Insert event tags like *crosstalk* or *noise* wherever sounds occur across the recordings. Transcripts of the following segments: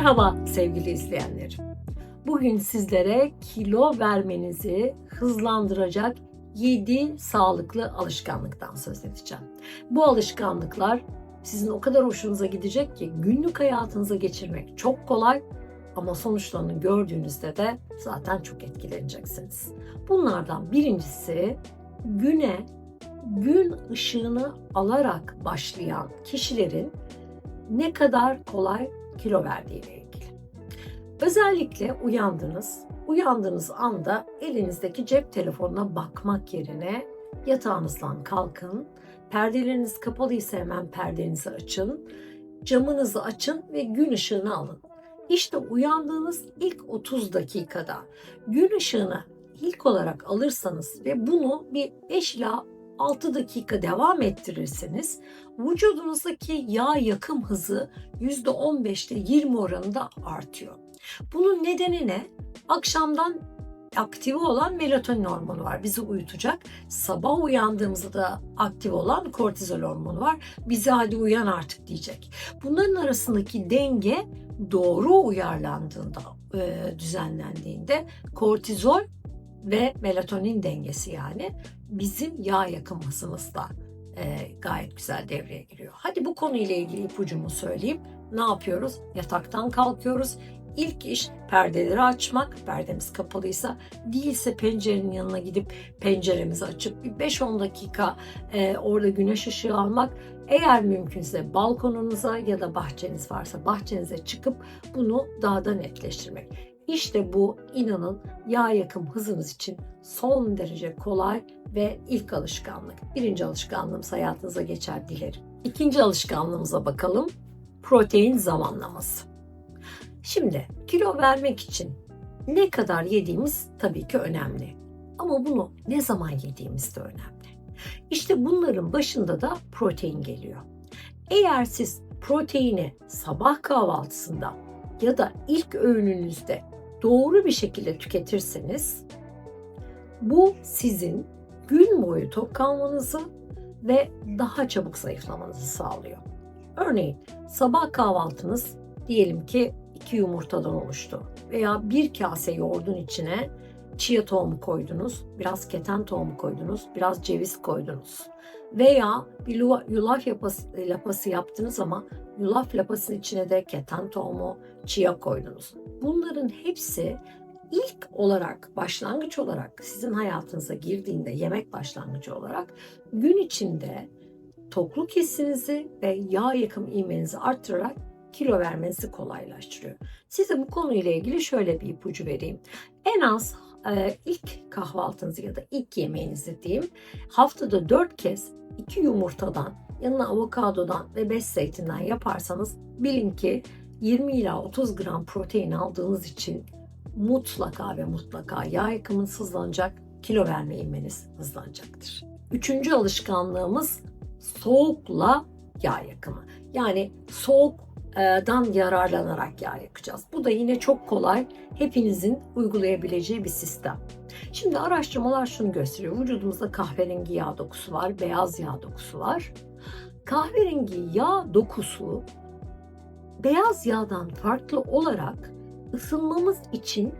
Merhaba sevgili izleyenlerim. Bugün sizlere kilo vermenizi hızlandıracak 7 sağlıklı alışkanlıktan söz edeceğim. Bu alışkanlıklar sizin o kadar hoşunuza gidecek ki günlük hayatınıza geçirmek çok kolay ama sonuçlarını gördüğünüzde de zaten çok etkileneceksiniz. Bunlardan birincisi güne gün ışığını alarak başlayan kişilerin ne kadar kolay kilo verdiğiyle ilgili. Özellikle uyandınız. Uyandığınız anda elinizdeki cep telefonuna bakmak yerine yatağınızdan kalkın. Perdeleriniz kapalıysa hemen perdenizi açın. Camınızı açın ve gün ışığını alın. İşte uyandığınız ilk 30 dakikada gün ışığını ilk olarak alırsanız ve bunu bir 5 ila 6 dakika devam ettirirseniz vücudunuzdaki yağ yakım hızı %15'te 20 oranında artıyor. Bunun nedeni ne? Akşamdan aktive olan melatonin hormonu var. Bizi uyutacak. Sabah uyandığımızda da aktif olan kortizol hormonu var. Bizi hadi uyan artık diyecek. Bunların arasındaki denge doğru uyarlandığında, düzenlendiğinde kortizol ve melatonin dengesi yani bizim yağ yakım hızımızda e, gayet güzel devreye giriyor. Hadi bu konuyla ilgili ipucumu söyleyeyim. Ne yapıyoruz? Yataktan kalkıyoruz. İlk iş perdeleri açmak, perdemiz kapalıysa değilse pencerenin yanına gidip penceremizi açıp bir 5-10 dakika e, orada güneş ışığı almak. Eğer mümkünse balkonunuza ya da bahçeniz varsa bahçenize çıkıp bunu daha da netleştirmek. İşte bu inanın yağ yakım hızınız için son derece kolay ve ilk alışkanlık. Birinci alışkanlığımız hayatınıza geçer dilerim. İkinci alışkanlığımıza bakalım. Protein zamanlaması. Şimdi kilo vermek için ne kadar yediğimiz tabii ki önemli. Ama bunu ne zaman yediğimiz de önemli. İşte bunların başında da protein geliyor. Eğer siz proteini sabah kahvaltısında ya da ilk öğününüzde doğru bir şekilde tüketirseniz bu sizin gün boyu tok kalmanızı ve daha çabuk zayıflamanızı sağlıyor. Örneğin sabah kahvaltınız diyelim ki iki yumurtadan oluştu veya bir kase yoğurdun içine chia tohumu koydunuz, biraz keten tohumu koydunuz, biraz ceviz koydunuz. Veya bir yulaf yapası, lapası yaptınız ama yulaf lapasının içine de keten tohumu, chia koydunuz. Bunların hepsi ilk olarak, başlangıç olarak sizin hayatınıza girdiğinde yemek başlangıcı olarak gün içinde tokluk hissinizi ve yağ yakım ivmenizi arttırarak kilo vermenizi kolaylaştırıyor. Size bu konuyla ilgili şöyle bir ipucu vereyim. En az e, ilk kahvaltınızı ya da ilk yemeğinizi diyeyim haftada 4 kez 2 yumurtadan yanına avokadodan ve 5 zeytinden yaparsanız bilin ki 20 ila 30 gram protein aldığınız için mutlaka ve mutlaka yağ yakımınız hızlanacak, kilo verme ivmeniz hızlanacaktır. Üçüncü alışkanlığımız soğukla yağ yakımı. Yani soğuktan yararlanarak yağ yakacağız. Bu da yine çok kolay, hepinizin uygulayabileceği bir sistem. Şimdi araştırmalar şunu gösteriyor. Vücudumuzda kahverengi yağ dokusu var, beyaz yağ dokusu var. Kahverengi yağ dokusu beyaz yağdan farklı olarak ısınmamız için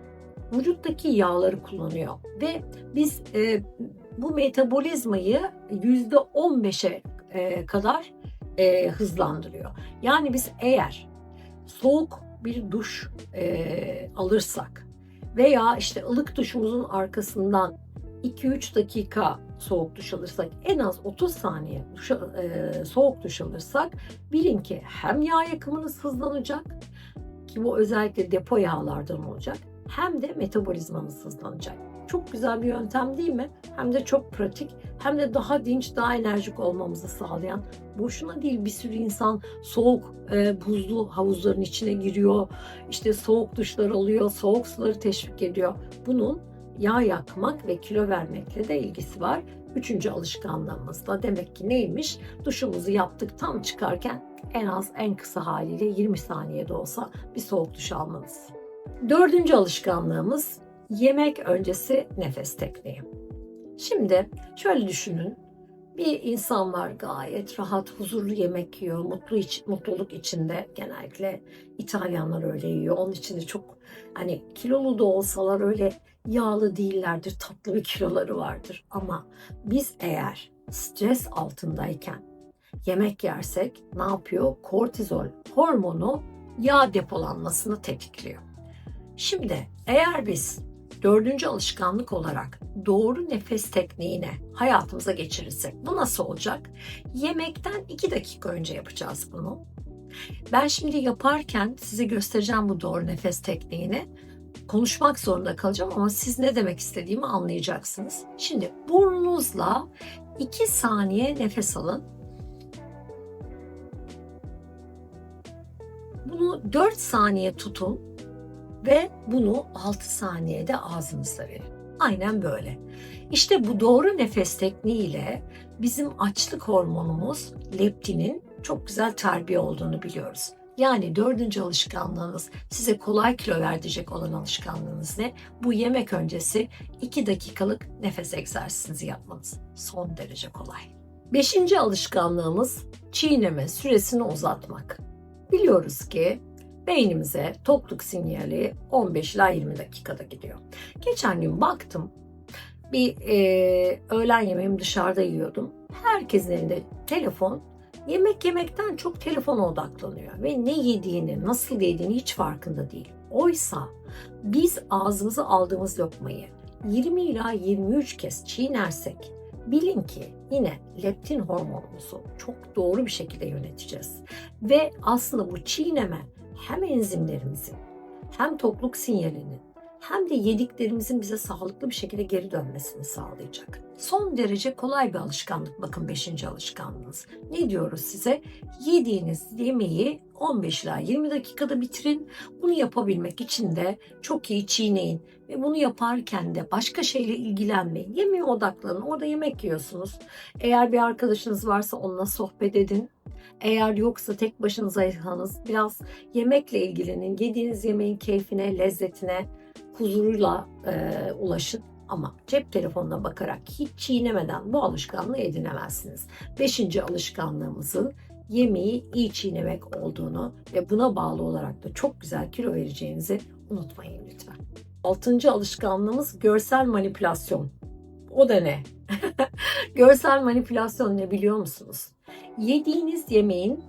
vücuttaki yağları kullanıyor ve biz e, bu metabolizmayı yüzde 15'e e, kadar e, hızlandırıyor. Yani biz eğer soğuk bir duş e, alırsak veya işte ılık duşumuzun arkasından 2-3 dakika soğuk duş alırsak en az 30 saniye duş, e, soğuk duş alırsak bilin ki hem yağ yakımınız hızlanacak ki bu özellikle depo yağlardan olacak hem de metabolizmanız hızlanacak. Çok güzel bir yöntem değil mi? Hem de çok pratik hem de daha dinç, daha enerjik olmamızı sağlayan. Boşuna değil bir sürü insan soğuk, e, buzlu havuzların içine giriyor. işte soğuk duşlar alıyor, soğuk suları teşvik ediyor. Bunun yağ yakmak ve kilo vermekle de ilgisi var. Üçüncü alışkanlığımızda demek ki neymiş? Duşumuzu yaptık tam çıkarken en az en kısa haliyle 20 saniyede olsa bir soğuk duş almanız. Dördüncü alışkanlığımız yemek öncesi nefes tekniği. Şimdi şöyle düşünün. Bir insan var gayet rahat, huzurlu yemek yiyor, mutlu iç, mutluluk içinde. Genellikle İtalyanlar öyle yiyor. Onun için de çok hani kilolu da olsalar öyle yağlı değillerdir, tatlı bir kiloları vardır. Ama biz eğer stres altındayken yemek yersek ne yapıyor? Kortizol hormonu yağ depolanmasını tetikliyor. Şimdi eğer biz dördüncü alışkanlık olarak doğru nefes tekniğine hayatımıza geçirirsek bu nasıl olacak? Yemekten iki dakika önce yapacağız bunu. Ben şimdi yaparken size göstereceğim bu doğru nefes tekniğini. Konuşmak zorunda kalacağım ama siz ne demek istediğimi anlayacaksınız. Şimdi burnunuzla 2 saniye nefes alın. Bunu 4 saniye tutun ve bunu 6 saniyede ağzınızda verin. Aynen böyle. İşte bu doğru nefes tekniğiyle bizim açlık hormonumuz leptinin çok güzel terbiye olduğunu biliyoruz. Yani dördüncü alışkanlığınız size kolay kilo verdirecek olan alışkanlığınız ne? Bu yemek öncesi 2 dakikalık nefes egzersizinizi yapmanız. Son derece kolay. Beşinci alışkanlığımız çiğneme süresini uzatmak. Biliyoruz ki beynimize tokluk sinyali 15 ila 20 dakikada gidiyor. Geçen gün baktım bir e, öğlen yemeğimi dışarıda yiyordum. Herkesin elinde telefon. Yemek yemekten çok telefona odaklanıyor ve ne yediğini, nasıl yediğini hiç farkında değil. Oysa biz ağzımıza aldığımız lokmayı 20 ila 23 kez çiğnersek bilin ki yine leptin hormonumuzu çok doğru bir şekilde yöneteceğiz. Ve aslında bu çiğneme hem enzimlerimizin hem tokluk sinyalinin hem de yediklerimizin bize sağlıklı bir şekilde geri dönmesini sağlayacak. Son derece kolay bir alışkanlık bakın 5. alışkanlığınız. Ne diyoruz size? Yediğiniz yemeği 15 ila 20 dakikada bitirin. Bunu yapabilmek için de çok iyi çiğneyin ve bunu yaparken de başka şeyle ilgilenmeyin. Yemeğe odaklanın. Orada yemek yiyorsunuz. Eğer bir arkadaşınız varsa onunla sohbet edin. Eğer yoksa tek başınızaysanız biraz yemekle ilgilenin. Yediğiniz yemeğin keyfine, lezzetine, huzuruyla e, ulaşın. Ama cep telefonuna bakarak hiç çiğnemeden bu alışkanlığı edinemezsiniz. Beşinci alışkanlığımızın yemeği iyi çiğnemek olduğunu ve buna bağlı olarak da çok güzel kilo vereceğinizi unutmayın lütfen. Altıncı alışkanlığımız görsel manipülasyon. O da ne? *laughs* görsel manipülasyon ne biliyor musunuz? Yediğiniz yemeğin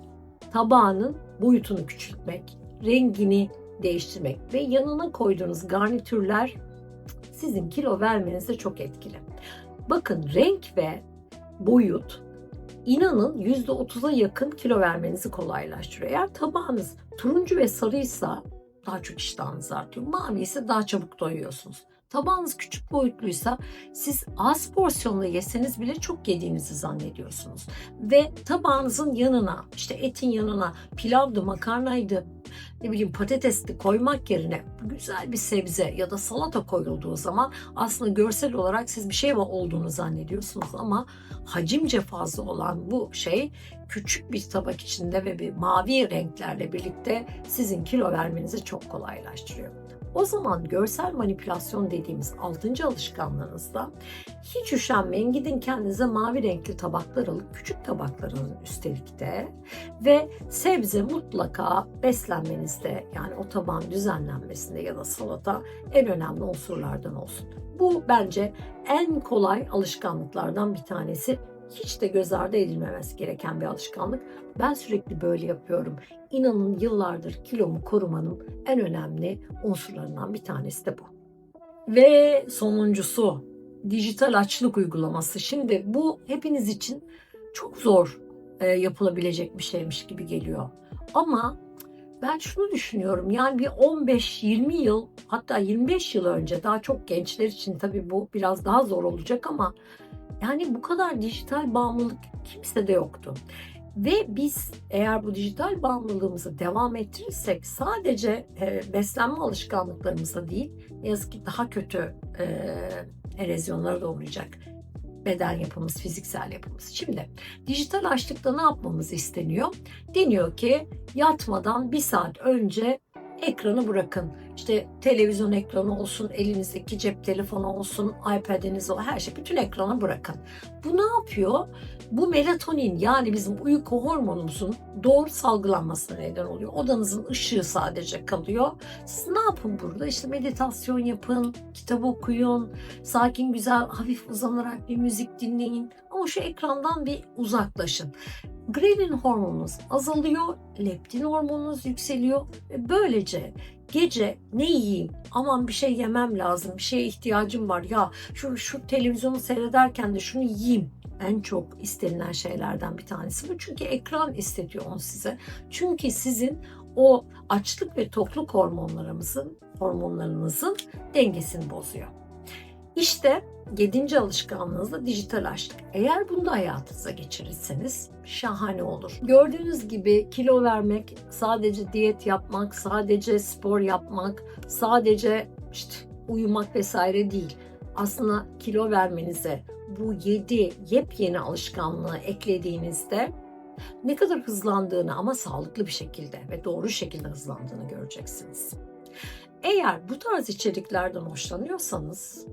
tabağının boyutunu küçültmek, rengini değiştirmek ve yanına koyduğunuz garnitürler sizin kilo vermenize çok etkili. Bakın renk ve boyut inanın %30'a yakın kilo vermenizi kolaylaştırıyor. Eğer tabağınız turuncu ve sarıysa daha çok iştahınız artıyor. Mavi ise daha çabuk doyuyorsunuz. Tabağınız küçük boyutluysa siz az porsiyonla yeseniz bile çok yediğinizi zannediyorsunuz. Ve tabağınızın yanına işte etin yanına pilavdı, makarnaydı, ne bileyim patatesli koymak yerine güzel bir sebze ya da salata koyulduğu zaman aslında görsel olarak siz bir şey olduğunu zannediyorsunuz ama hacimce fazla olan bu şey küçük bir tabak içinde ve bir mavi renklerle birlikte sizin kilo vermenizi çok kolaylaştırıyor. O zaman görsel manipülasyon dediğimiz altıncı alışkanlığınızda hiç üşenmeyin gidin kendinize mavi renkli tabaklar alıp küçük tabaklar alın üstelik de ve sebze mutlaka beslenmenizde yani o tabağın düzenlenmesinde ya da salata en önemli unsurlardan olsun. Bu bence en kolay alışkanlıklardan bir tanesi hiç de göz ardı edilmemesi gereken bir alışkanlık. Ben sürekli böyle yapıyorum. İnanın yıllardır kilomu korumanın en önemli unsurlarından bir tanesi de bu. Ve sonuncusu dijital açlık uygulaması. Şimdi bu hepiniz için çok zor e, yapılabilecek bir şeymiş gibi geliyor. Ama ben şunu düşünüyorum yani bir 15-20 yıl hatta 25 yıl önce daha çok gençler için tabii bu biraz daha zor olacak ama yani bu kadar dijital bağımlılık kimse de yoktu. Ve biz eğer bu dijital bağımlılığımızı devam ettirirsek sadece e, beslenme alışkanlıklarımızda değil ne yazık ki daha kötü e, erozyonlara da uğrayacak beden yapımız, fiziksel yapımız. Şimdi dijital açlıkta ne yapmamız isteniyor? Deniyor ki yatmadan bir saat önce ekranı bırakın. İşte televizyon ekranı olsun, elinizdeki cep telefonu olsun, iPad'iniz o her şey bütün ekranı bırakın. Bu ne yapıyor? Bu melatonin yani bizim uyku hormonumuzun doğru salgılanmasına neden oluyor. Odanızın ışığı sadece kalıyor. Siz ne yapın burada? İşte meditasyon yapın, kitap okuyun, sakin güzel hafif uzanarak bir müzik dinleyin. Ama şu ekrandan bir uzaklaşın. Grelin hormonunuz azalıyor, leptin hormonunuz yükseliyor ve böylece gece ne yiyeyim, aman bir şey yemem lazım, bir şeye ihtiyacım var ya şu, şu televizyonu seyrederken de şunu yiyeyim en çok istenilen şeylerden bir tanesi bu. Çünkü ekran istetiyor onu size. Çünkü sizin o açlık ve tokluk hormonlarımızın hormonlarınızın dengesini bozuyor. İşte yedinci alışkanlığınız da dijital açlık. Eğer bunu da hayatınıza geçirirseniz şahane olur. Gördüğünüz gibi kilo vermek, sadece diyet yapmak, sadece spor yapmak, sadece işte uyumak vesaire değil. Aslında kilo vermenize bu 7 yepyeni alışkanlığı eklediğinizde ne kadar hızlandığını ama sağlıklı bir şekilde ve doğru şekilde hızlandığını göreceksiniz. Eğer bu tarz içeriklerden hoşlanıyorsanız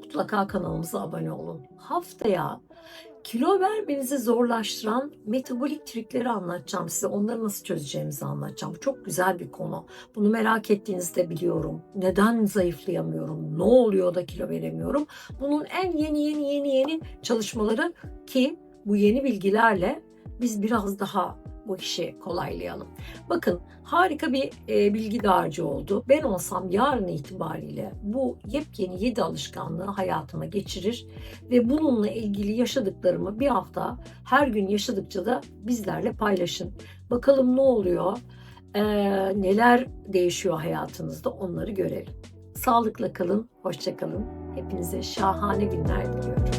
mutlaka kanalımıza abone olun. Haftaya kilo vermenizi zorlaştıran metabolik trikleri anlatacağım size. Onları nasıl çözeceğimizi anlatacağım. Çok güzel bir konu. Bunu merak ettiğinizi de biliyorum. Neden zayıflayamıyorum? Ne oluyor da kilo veremiyorum? Bunun en yeni yeni yeni yeni çalışmaları ki bu yeni bilgilerle biz biraz daha bu işi kolaylayalım. Bakın harika bir e, bilgi dağarcığı oldu. Ben olsam yarın itibariyle bu yepyeni 7 alışkanlığı hayatıma geçirir ve bununla ilgili yaşadıklarımı bir hafta her gün yaşadıkça da bizlerle paylaşın. Bakalım ne oluyor, e, neler değişiyor hayatınızda onları görelim. Sağlıkla kalın, hoşça kalın. Hepinize şahane günler diliyorum.